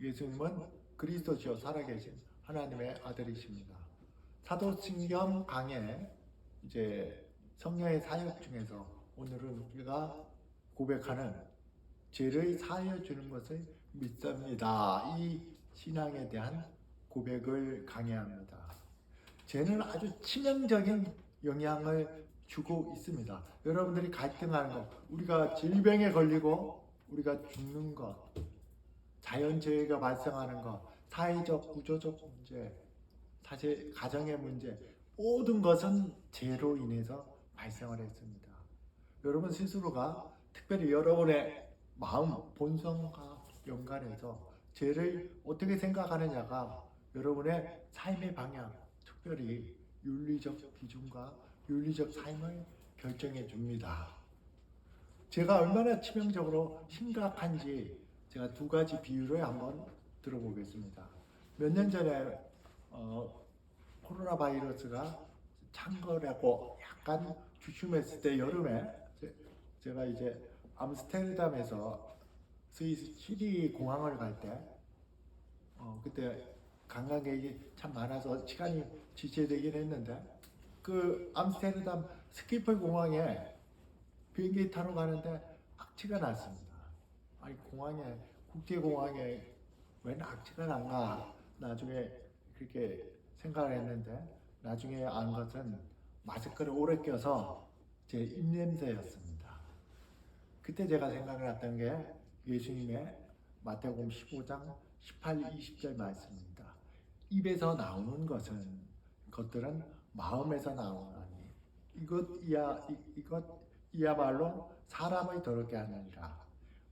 예수님은 그리스도시요 살아계신 하나님의 아들이십니다. 사도신경 강의 이제 성령의 사역 중에서 오늘은 우리가 고백하는 죄를 사하여 주는 것을 믿습니다. 이 신앙에 대한 고백을 강해합니다. 죄는 아주 치명적인 영향을 주고 있습니다. 여러분들이 갈등하는 것, 우리가 질병에 걸리고 우리가 죽는 것, 자연재해가 발생하는 것, 사회적 구조적 문제, 사실 가정의 문제, 모든 것은 죄로 인해서 발생을 했습니다. 여러분 스스로가 특별히 여러분의 마음, 본성과 연관해서 죄를 어떻게 생각하느냐가 여러분의 삶의 방향, 특별히 윤리적 기준과 윤리적 삶을 결정해 줍니다. 제가 얼마나 치명적으로 심각한지 제가 두 가지 비유를 한번 들어보겠습니다. 몇 년 전에 어, 코로나 바이러스가 창궐하고 약간 주춤했을 때 여름에 제- 제가 이제 암스테르담에서 스위스 시리 공항을 갈때 어, 그때 관광객이 참 많아서 시간이 지체되긴 했는데 그 암스테르담 스키폴 공항에 비행기 타러 가는데 악취가 났습니다. 아니 공항에 국제공항에 웬 악취가 난가 나중에 그렇게 생각을 했는데 나중에 안 것은 마스크를 오래 껴서 제 입냄새였습니다. 그때 제가 생각났던 게 예수님의 마태복음 15장 18, 20절 말씀입니다. 입에서 나오는 것은 것들은 마음에서 나오나니 이것 이야 이, 이것 이야말로 사람을 더럽게 하느니라.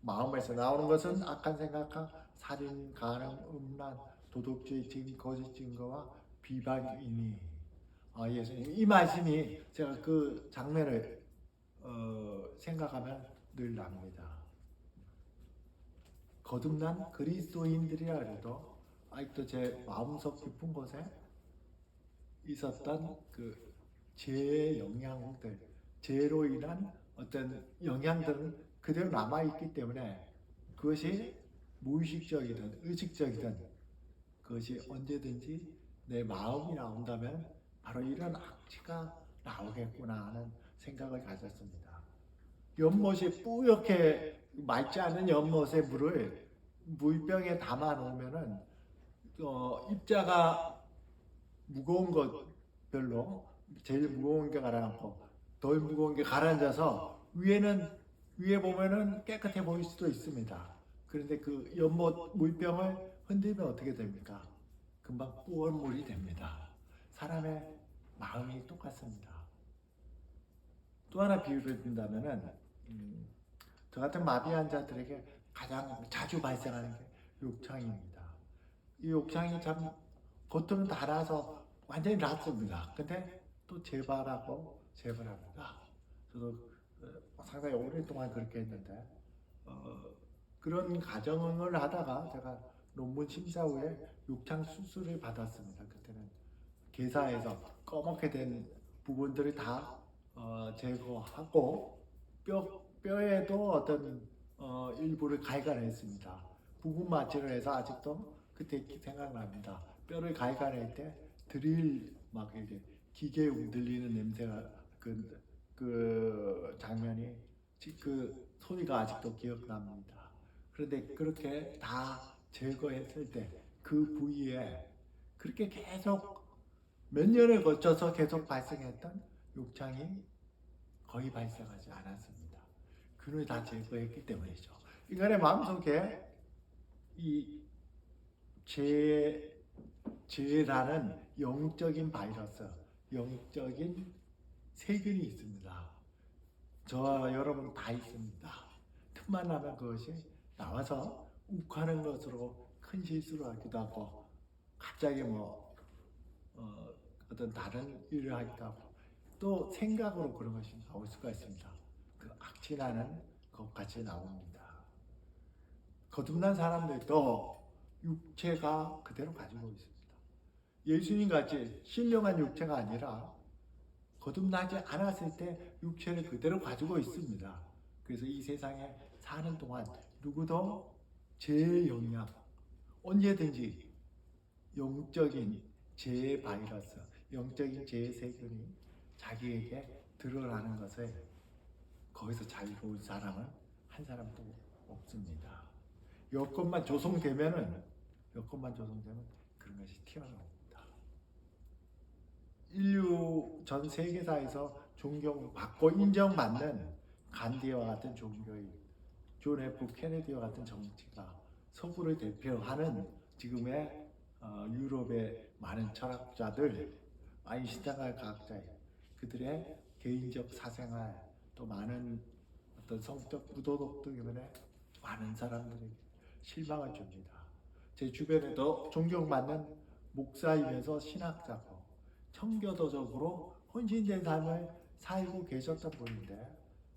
마음에서 나오는 것은 악한 생각과 살인, 간음, 음란, 도덕주의, 증, 거짓 증거와 비방이니. 아, 예수님 이 말씀이 제가 그 장면을 어, 생각하면 늘 납니다. 거듭난 그리스도인들이라 해도 아직도 제 마음속 깊은 곳에 있었던 그 죄의 영향들, 죄로 인한 어떤 영향들은 그대로 남아 있기 때문에 그것이 무의식적이든 의식적이든 그것이 언제든지 내 마음이 나온다면 바로 이런 악취가 나오겠구나 하는 생각을 가졌습니다. 연못이 뿌옇게 맑지 않은 연못의 물을 물병에 담아 놓으면은 어, 입자가 무거운 것 별로 제일 무거운 게 가라앉고 덜 무거운 게 가라앉아서 위에는 위에 보면은 깨끗해 보일 수도 있습니다. 그런데 그 연못 물병을 흔들면 어떻게 됩니까? 금방 뿌연 물이 됩니다. 사람의 마음이 똑같습니다. 또 하나 비유를 든다면은 음, 저 같은 마비 환자들에게 가장 자주 발생하는 게 욕창입니다. 이 욕창이 참 겉으로는 달아서 완전히 낫습니다. 근데 또 재발하고 재발합니다. 저도 어, 상당히 오랫동안 그렇게 했는데 어, 그런 가정을 하다가 제가 논문 심사 후에 욕창 수술을 받았습니다. 그때는 개사에서 꺼멓게 된 부분들을 다 어, 제거하고 뼈 뼈에도 어떤 어, 일부를 갈가냈습니다. 부분 마취를 해서 아직도 그때 생각납니다. 뼈를 갈가낼 때 드릴 막 이렇게 기계 움들리는 냄새가 그, 그 장면이 지- 그 소리가 아직도 기억납니다. 그런데 그렇게 다 제거했을 때 그 부위에 그렇게 계속 몇 년을 거쳐서 계속 발생했던 욕창이 거의 발생하지 않았습니다. 그를 다 제거했기 때문이죠. 인간의 마음속에 이 죄, 죄라는 영적인 바이러스, 영적인 세균이 있습니다. 저와 여러분 다 있습니다. 틈만 나면 그것이 나와서 욱하는 것으로 큰 실수를 하기도 하고 갑자기 뭐 어, 어떤 다른 일을 하기도 하고 또 생각으로 그런 것이 나올 수가 있습니다. 그 악취나는 것 같이 나옵니다. 거듭난 사람들도 육체가 그대로 가지고 있습니다. 예수님 같이 신령한 육체가 아니라 거듭나지 않았을 때 육체를 그대로 가지고 있습니다. 그래서 이 세상에 사는 동안 누구도 죄의 영향, 언제든지 영적인 제 바이러스, 영적인 제 세균이 자기에게 드러나는 것에 거기서 자유로운 사람은 한 사람도 없습니다. 여건만 조성되면은 여건만 조성되면 그런 것이 튀어나옵니다. 인류 전 세계사에서 존경받고 인정받는 간디와 같은 종교인, 존 F 케네디와 같은 정치가 서구를 대표하는 지금의 어, 유럽의 많은 철학자들, 아인슈타인과 과학자 그들의 개인적 사생활 또 많은 어떤 성적 무도덕 때문에 많은 사람들이 실망을 줍니다. 제 주변에도 존경받는 목사이면서 신학자고 청교도적으로 헌신된 삶을 살고 계셨던 분인데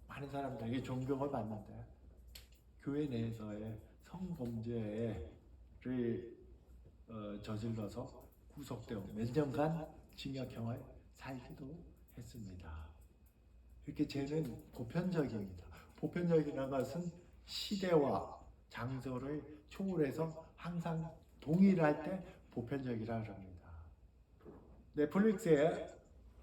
많은 사람들에게 존경을 받는데 교회 내에서의 성범죄를 어, 저질러서 구속되고 몇 년간 징역형을 살기도 했습니다. 이렇게 죄는 보편적입니다. 보편적이라는 것은 시대와 장소를 초월해서 항상 동일할 때 보편적이라 합니다. 넷플릭스의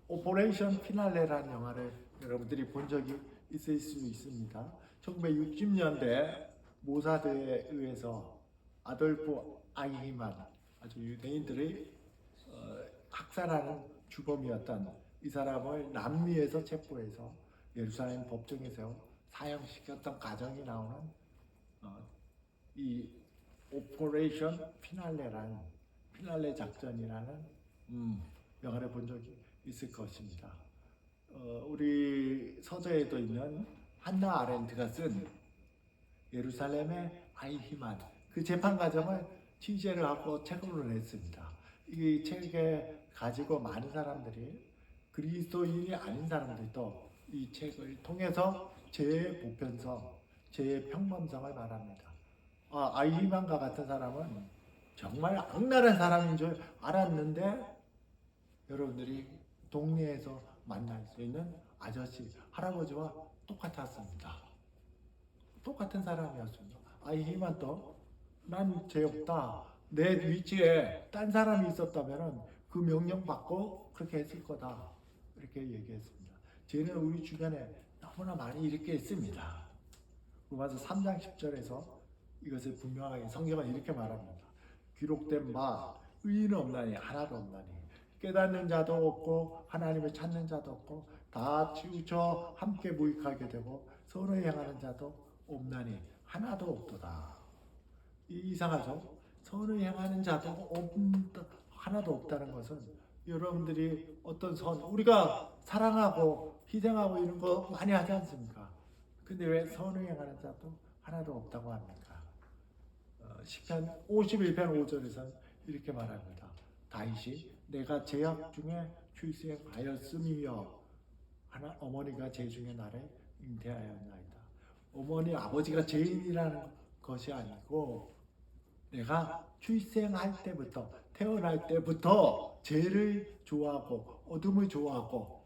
오퍼레이션 피날레라는 영화를 여러분들이 본 적이 있을 수 있습니다. 1960년대 모사드에 의해서 아돌프 아이히만 아주 유대인들의 어, 학살하는 주범이었던 이 사람을 남미에서 체포해서 예루살렘 법정에서 사형시켰던 가정이 나오는 어, 이 오퍼레이션 피날레라는 피날레 작전이라는 음, 영화를 본 적이 있을 것입니다. 어, 우리 서재에도 있는 한나 아렌트가 쓴 예루살렘의 아이히만 그 재판 과정을 취재를 하고 책으로 냈습니다. 이 책에 가지고 많은 사람들이 그리스도인이 아닌 사람들도 이 책을 통해서 제 보편성, 제 평범성을 말합니다. 아, 아이히만과 같은 사람은 정말 악랄한 사람인 줄 알았는데 여러분들이 동네에서 만날 수 있는 아저씨, 할아버지와 똑같았습니다. 똑같은 사람이었습니다. 아이히만 또난 죄 없다. 내 위치에 딴 사람이 있었다면 그 명령 받고 그렇게 했을 거다. 이렇게 얘기했습니다. 죄는 우리 주변에 너무나 많이 이렇게 있습니다. 로마서 3장 10절에서 이것을 분명하게 성경은 이렇게 말합니다. 기록된 바 의인은 없나니 하나도 없나니 깨닫는 자도 없고 하나님을 찾는 자도 없고 다 치우쳐 함께 무익하게 되고 서로 향하는 자도 없나니 하나도 없도다. 이- 이상하죠? 선을 향하는 자도 없다, 하나도 없다는 것은 여러분들이 어떤 선 우리가 사랑하고 희생하고 이런 거 많이 하지 않습니까? 근데 왜 선을 향하는 자도 하나도 없다고 합니까? 어, 시편 51편 5절에서 이렇게 말합니다. 다윗이 내가 제약 중에 출생 하였음이여 하나 어머니가 제 중에 나를 잉태하였나이다. 어머니 아버지가 죄인이라는 것이 아니고 내가 출생할 때부터 태어날 때부터 죄를 좋아하고 어둠을 좋아하고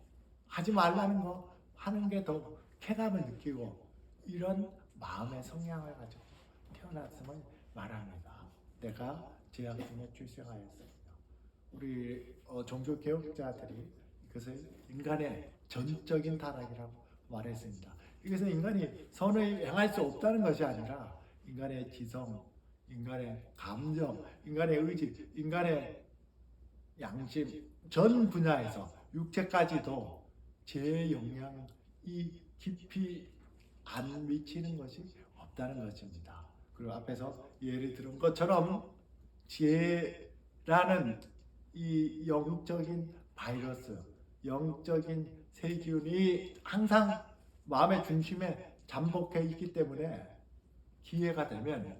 하지 말라는 거 하는 게 더 쾌감을 느끼고 이런 마음의 성향을 가지고 태어났음을 말합니다. 내가 죄악 중에 출생하였습니다. 우리 어, 종교 개혁자들이 이것을 인간의 전적인 타락이라고 말했습니다. 이것은 인간이 선을 행할 수 없다는 것이 아니라 인간의 지성, 인간의 감정, 인간의 의지, 인간의 양심 전 분야에서 육체까지도 제 영향이 깊이 안 미치는 것이 없다는 것입니다. 그리고 앞에서 예를 들은 것처럼 죄라는 이 영적인 바이러스, 영적인 세균이 항상 마음의 중심에 잠복해 있기 때문에 기회가 되면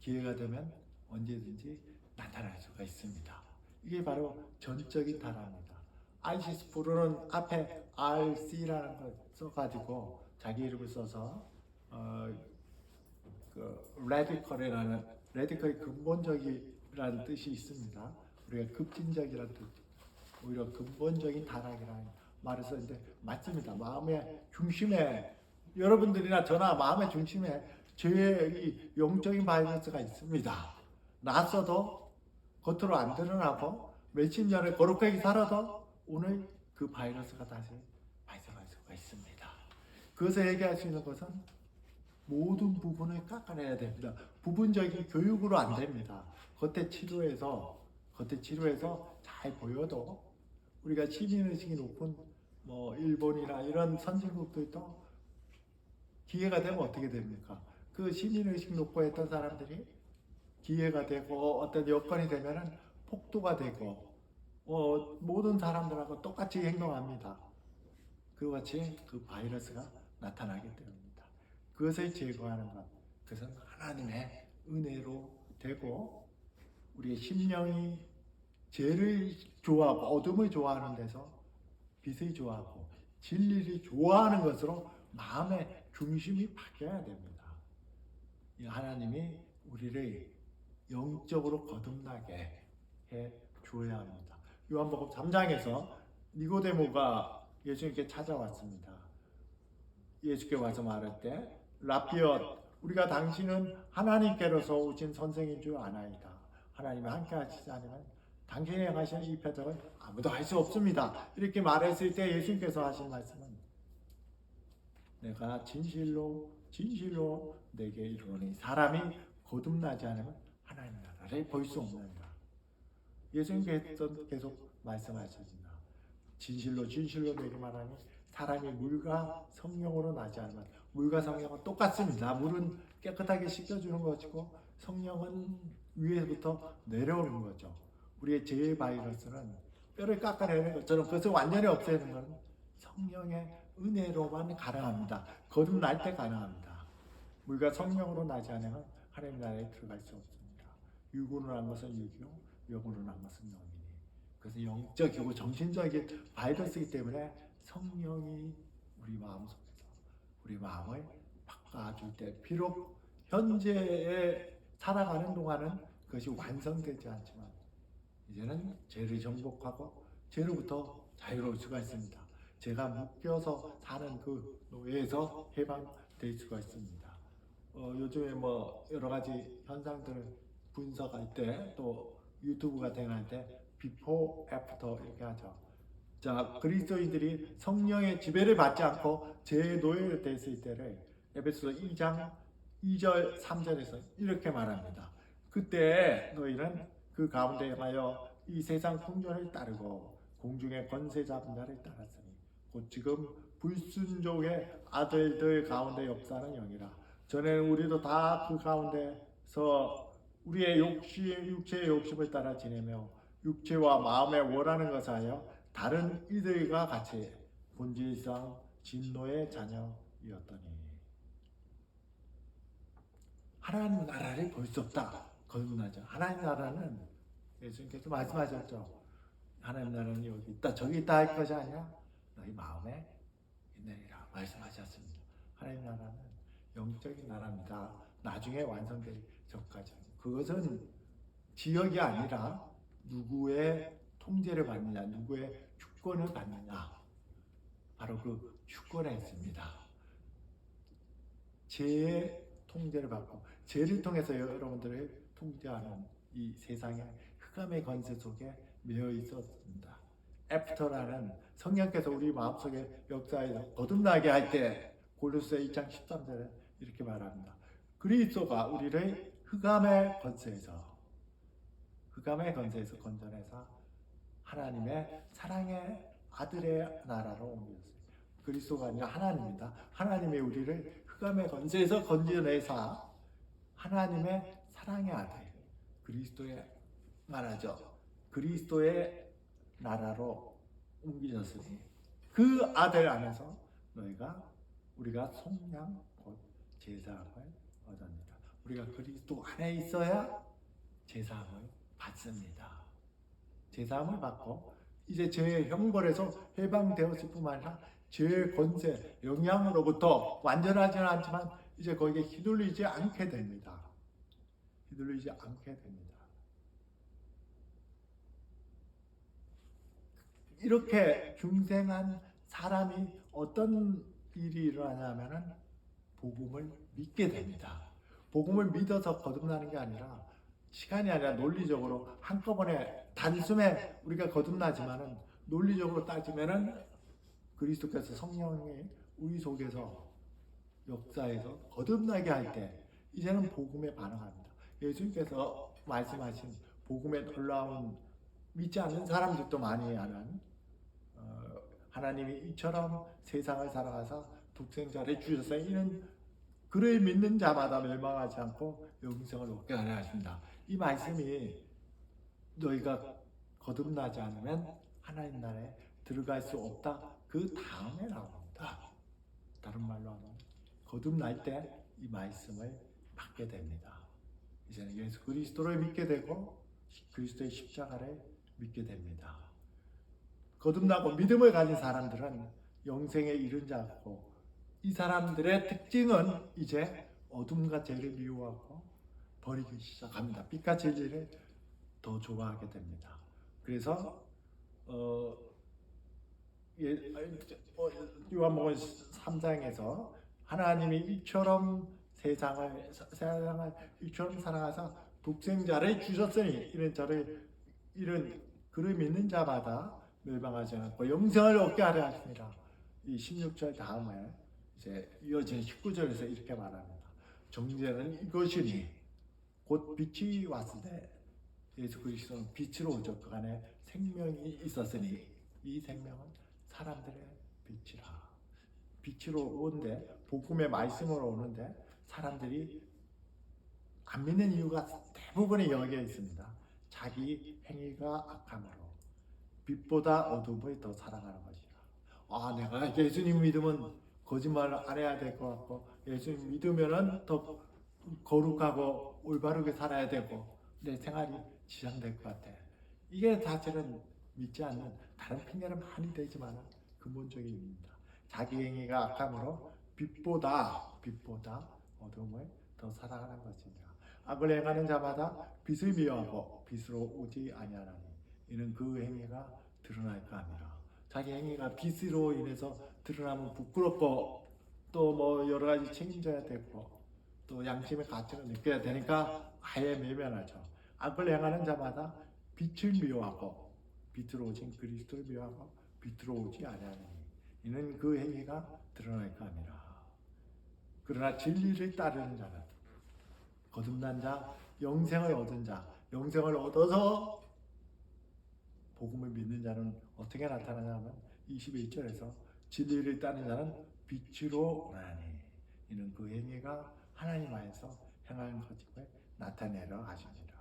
기회가 되면 언제든지 나타날 수가 있습니다. 이게 바로 전적인 타락입니다. 아이시스 프로는 앞에 RC라는 걸 써가지고 자기 이름을 써서 어, 그 레디컬이라는 레디컬이 근본적이라는 뜻이 있습니다. 우리가 급진적이라는 뜻, 오히려 근본적인 타락이라는 말을 썼는데 맞습니다. 마음의 중심에 여러분들이나 저나 마음의 중심에 죄의 이 영적인 바이러스가 있습니다. 났어도 겉으로 안 드러나고 몇십 년을 거룩하게 살아도 오늘 그 바이러스가 다시 발생할 수가 있습니다. 그것을 얘기할 수 있는 것은 모든 부분을 깎아내야 됩니다. 부분적인 교육으로 안 됩니다. 겉에 치료해서 겉에 치료해서 잘 보여도 우리가 시민의식이 높은 뭐 일본이나 이런 선진국들도 기회가 되면 어떻게 됩니까? 그 시민의식 높고 했던 사람들이 기회가 되고 어떤 여건이 되면은 폭도가 되고 어, 모든 사람들하고 똑같이 행동합니다. 그와 같이 그 바이러스가 나타나기 때문입니다. 그것을 제거하는 것, 그것은 하나님의 은혜로 되고 우리의 심령이 죄를 좋아하고 어둠을 좋아하는 데서 빛을 좋아하고 진리를 좋아하는 것으로 마음의 중심이 바뀌어야 됩니다. 이 하나님이 우리를 영적으로 거듭나게 해 주어야 합니다. 요한복음 3장에서 니고데모가 예수님께 찾아왔습니다. 예수께 와서 말할 때 라피엇 우리가 당신은 하나님께로서 오신 선생인 줄 아나이다. 하나님이 함께 않으면 당신이 행하신 이 표적은 아무도 할 수 없습니다. 이렇게 말했을 때 예수님께서 하신 말씀은 내가 진실로 진실로 내게 이르노니 사람이 거듭나지 않으면 하나님 나라를 볼 수 없느니라. 예수님께서 계속 말씀하셨습니다. 진실로 진실로 내게 말하니 사람이 물과 성령으로 나지 않으면 물과 성령은 똑같습니다. 물은 깨끗하게 씻겨주는 것이고 성령은 위에부터 내려오는 거죠. 우리의 죄의 바이러스는 뼈를 깎아내는 것처럼 그것을 완전히 없애는 것은 성령의 은혜로만 가능합니다. 거듭날 때 가능합니다. 물과 성령으로 나지 않으면 하나님 나라에 들어갈 수 없습니다. 육으로 난 것은 육이요, 영으로 난 것은 영이니. 그래서 영적이고 정신적인 바이러스이기 때문에 성령이 우리 마음 속에서 우리 마음을 바꿔줄 때 비록 현재에 살아가는 동안은 그것이 완성되지 않지만 이제는 죄를 정복하고 죄로부터 자유로울 수가 있습니다. 제가 묶여서 사는 그 노예에서 해방될 수가 있습니다. 어, 요즘에 뭐 여러 가지 현상들을 분석할 때 또 유튜브 같은 거 할 때 비포 애프터 이렇게 하죠. 자 그리스도인들이 성령의 지배를 받지 않고 제 노예가 됐을 때를 에베소서 2장 2절 3절에서 이렇게 말합니다. 그때 너희는 그 가운데 하여 이 세상 풍조를 따르고 공중의 권세 잡은 자를 따랐으니 곧 지금 불순종의 아들들 가운데 역사는 영이라 전에는 우리도 다 그 가운데서 우리의 욕심 육체의 욕심을 따라 지내며 육체와 마음에 원하는 것을 하여 다른 이들과 같이 본질상 진노의 자녀이었더니 하나님 나라를 볼 수 없다. 거듭나죠. 하나님 나라는 예수님께서 말씀하셨죠. 하나님 나라는 여기 있다, 저기 있다 할 것이 아니라 너희 마음에 있느니라 말씀하셨습니다. 하나님 나라는 영적인 나라입니다. 나중에 완성될 적까지. 그것은 지역이 아니라 누구의 통제를 받느냐, 누구의 주권을 받느냐. 바로 그 주권에 있습니다. 죄의 통제를 받고 죄를 통해서 여러분들을 통제하는 이 세상의 흑암의 권세 속에 매여 있었습니다. 애프터라는 성령께서 우리 마음속에 역사에서 거듭나게 할때 골로새 2장 13절에 이렇게 말합니다. 그리스도가 우리를 흑암의 권세에서 흑암의 권세에서 건져내서 하나님의 사랑의 아들의 나라로 옮겼어요. 그리스도가 아니라 하나님입니다. 하나님이 우리를 흑암의 권세에서 건져내사 하나님의 사랑의 아들 그리스도의 나라죠. 그리스도의 나라로 옮기셨으니 그 아들 안에서 너희가 우리가 속량 곧 제사함을 얻었느라 우리가 그리스도 안에 있어야 제사함을 받습니다. 제사함을 받고 이제 죄의 형벌에서 해방되었을 뿐만 아니라 죄의 권세, 영향으로부터 완전하지는 않지만 이제 거기에 휘둘리지 않게 됩니다. 휘둘리지 않게 됩니다. 이렇게 중생한 사람이 어떤 일이 일어나냐면은 복음을 믿게 됩니다. 복음을 믿어서 거듭나는 게 아니라 시간이 아니라 논리적으로 한꺼번에 단숨에 우리가 거듭나지만은 논리적으로 따지면은 그리스도께서 성령이 우리 속에서 역사에서 거듭나게 할 때 이제는 복음에 반응합니다. 예수님께서 말씀하신 복음의 놀라운 믿지 않는 사람들도 많이 아는 어, 하나님이 이처럼 세상을 사랑하사 독생자를 주셨어요. 이는 그를 믿는 자마다 멸망하지 않고 영생을 얻게 하려 하십니다. 이 말씀이 너희가 거듭나지 않으면 하나님 나라에 들어갈 수 없다. 그 다음에 나옵니다. 다른 말로 하면 거듭날 때 이 말씀을 받게 됩니다. 이제는 예수 그리스도를 믿게 되고 그리스도의 십자가를 믿게 됩니다. 거듭나고 믿음을 가진 사람들은 영생에 이른 자고 이 사람들의 특징은 이제 어둠과 죄를 미워하고 버리기 시작합니다. 빛과 진리를 더 좋아하게 됩니다. 그래서 어, 예, 어, 요한복음 3장에서 하나님이 이처럼 세상을 세상을 이처럼 사랑하사 독생자를 주셨으니 이런 자를 이런 그를 믿는 자마다 멸망하지 않고 영생을 얻게 하려 하십니다. 이 16절 다음에 이제 이어진 19절에서 이렇게 말합니다. 정죄는 이것이니 곧 빛이 때 예수 그리스도는 빛으로 오죠. 그 안에 생명이 있었으니 이 생명은 사람들의 빛이라. 빛으로 오는데 복음의 말씀으로 오는데 사람들이 안 믿는 이유가 대부분이 여기에 있습니다. 자기 행위가 악함으로 빛보다 어둠을 더 사랑하는 것이라. 아, 내가 예수님 믿으면 거짓말을 안 해야 될 것 같고 예수님 믿으면은 더 거룩하고 올바르게 살아야 되고 내 생활이 지장될 것 같아. 이게 사실은 믿지 않는 다른 핑계는 많이 되지만 근본적인 이유입니다. 자기 행위가 악함으로 빛보다 빛보다 어둠을 더 사랑하는 것입니다. 악을 행하는 자마다 빛을 미워하고 빛으로 오지 아니하나니 이는 그 행위가 드러날까 합니다. 자기 행위가 빛으로 인해서 드러나면 부끄럽고 또 뭐 여러 가지 책임져야 되고 또 양심의 가치를 느껴야 되니까 아예 외면하죠. 악을 행하는 자마다 빛을 미워하고 빛으로 오신 그리스도를 미워하고 빛으로 오지 아니하니 이는 그 행위가 드러날까 합니다. 그러나 진리를 따르는 자는 거듭난 자, 영생을 얻은 자, 영생을 얻어서 복음을 믿는 자는 어떻게 나타나냐면 21절에서 진리를 따르는 자는 빛으로 오나니 이는 그 행위가 하나님 안에서 행하는 것임을 나타내려 하십니다.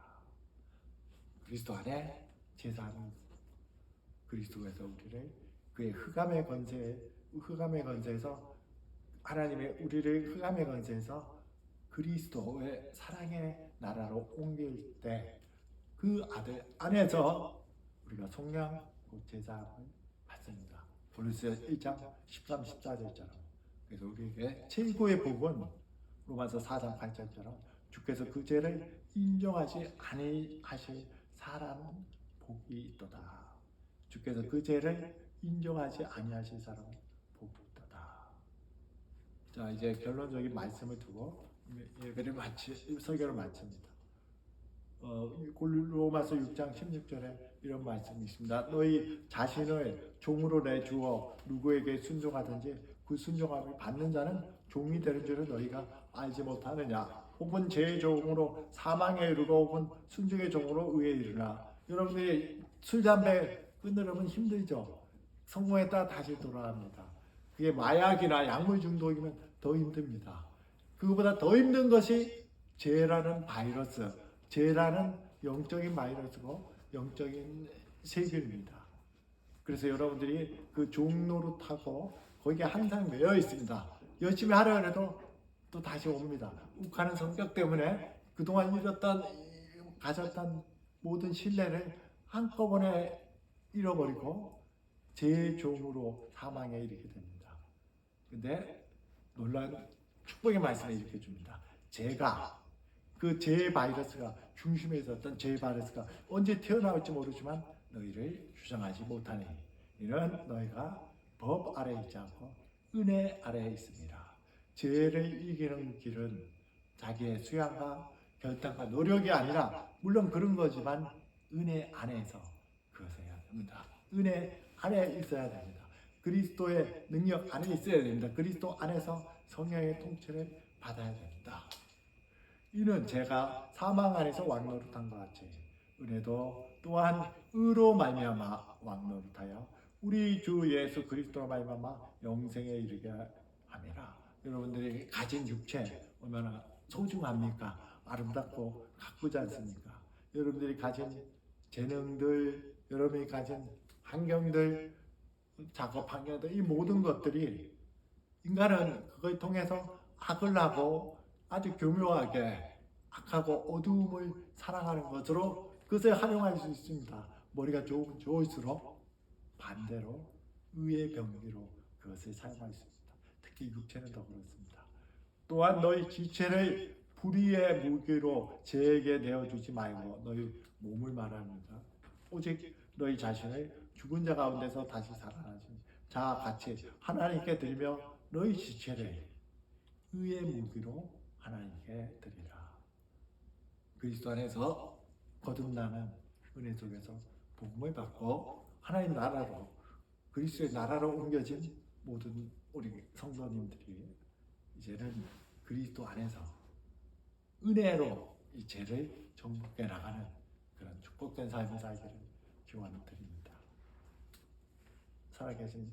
그리스도 안에 제사는 그리스도에서 우리를 그의 흑암의 권세, 흑암의 권세에서 하나님의 우리를 흑암의 권세에서 그리스도의 사랑의 나라로 옮길 때 그 아들 안에서 우리가 곧 제사함을 받습니다. 고린도서 1장 13, 14절처럼 그래서 우리에게 최고의 복은 로마서 4장 8절처럼 주께서 그 죄를 인정하지 아니하실 사람은 복이 있도다. 주께서 그 죄를 인정하지 아니하실 사람은 복이 있도다. 자 이제 결론적인 말씀을 두고 예배를 마치 설교를 마칩니다. 어, 로마서 6장 16절에 이런 말씀이 있습니다. 너희 자신을 종으로 내주어 누구에게 순종하든지 그 순종함을 받는 자는 종이 되는 줄을 너희가 알지 못하느냐? 혹은 죄의 종으로 사망에 이르고 혹은 순종의 종으로 의에 이르나? 여러분들이 술 담배 끊으려면 힘들죠. 성공했다 다시 돌아갑니다. 그게 마약이나 약물 중독이면 더 힘듭니다. 그거보다 더 힘든 것이 죄라는 바이러스, 죄라는 영적인 바이러스고 영적인 세균입니다. 그래서 여러분들이 그 종로로 타고 거기에 항상 매여 있습니다. 열심히 하려 해도 또 다시 옵니다. 욱하는 성격 때문에 그동안 잃었던 가졌던 모든 신뢰를 한꺼번에 잃어버리고 제 종으로 사망에 이르게 됩니다. 근데 놀란 축복의 말씀을 이렇게 줍니다. 제가 그 제 바이러스가 중심에 있었던 제 바이러스가 언제 튀어나올지 모르지만 너희를 주장하지 못하니 이는 너희가 법 아래 있지 않고 은혜 아래에 있습니다. 죄를 이기는 길은 자기의 수양과 결단과 노력이 아니라 물론 그런 거지만 은혜 안에서 그것을 해야 됩니다. 은혜 안에 있어야 됩니다. 그리스도의 능력 안에 있어야 됩니다. 그리스도 안에서 성령의 통치를 받아야 됩니다. 이는 제가 사망 안에서 왕노릇한 것 같이 은혜도 또한 의로 말미암아 왕노릇하여 우리 주 예수 그리스도로 말미암아 영생에 이르게 함이라. 여러분들이 가진 육체 얼마나 소중합니까? 아름답고 가꾸지 않습니까? 여러분들이 가진 재능들, 여러분이 가진 환경들, 작업 환경들 이 모든 것들이 인간은 그걸 통해서 악을 하고 아주 교묘하게 악하고 어두움을 사랑하는 것으로 그것을 활용할 수 있습니다. 머리가 좋으면 좋을수록 반대로 의의 병기로 그것을 사용할 수 있습니다. 특히 육체는 더 그렇습니다. 또한 너희 지체를 불의의 무기로 제에게 내어주지 말고 너희 몸을 말합니다. 오직 너희 자신을 죽은 자 가운데서 다시 살아나신 자와 같이 하나님께 드리며 너희 지체를 의의 무기로 하나님께 드리라. 그리스도 안에서 거듭나는 은혜 속에서 복음을 받고 하나님 나라로 그리스도의 나라로 옮겨진 모든 우리 성도님들이 이제는 그리스도 안에서 은혜로 이 죄를 정복해 나가는 그런 축복된 삶을 살기를 기원드립니다. 살아계신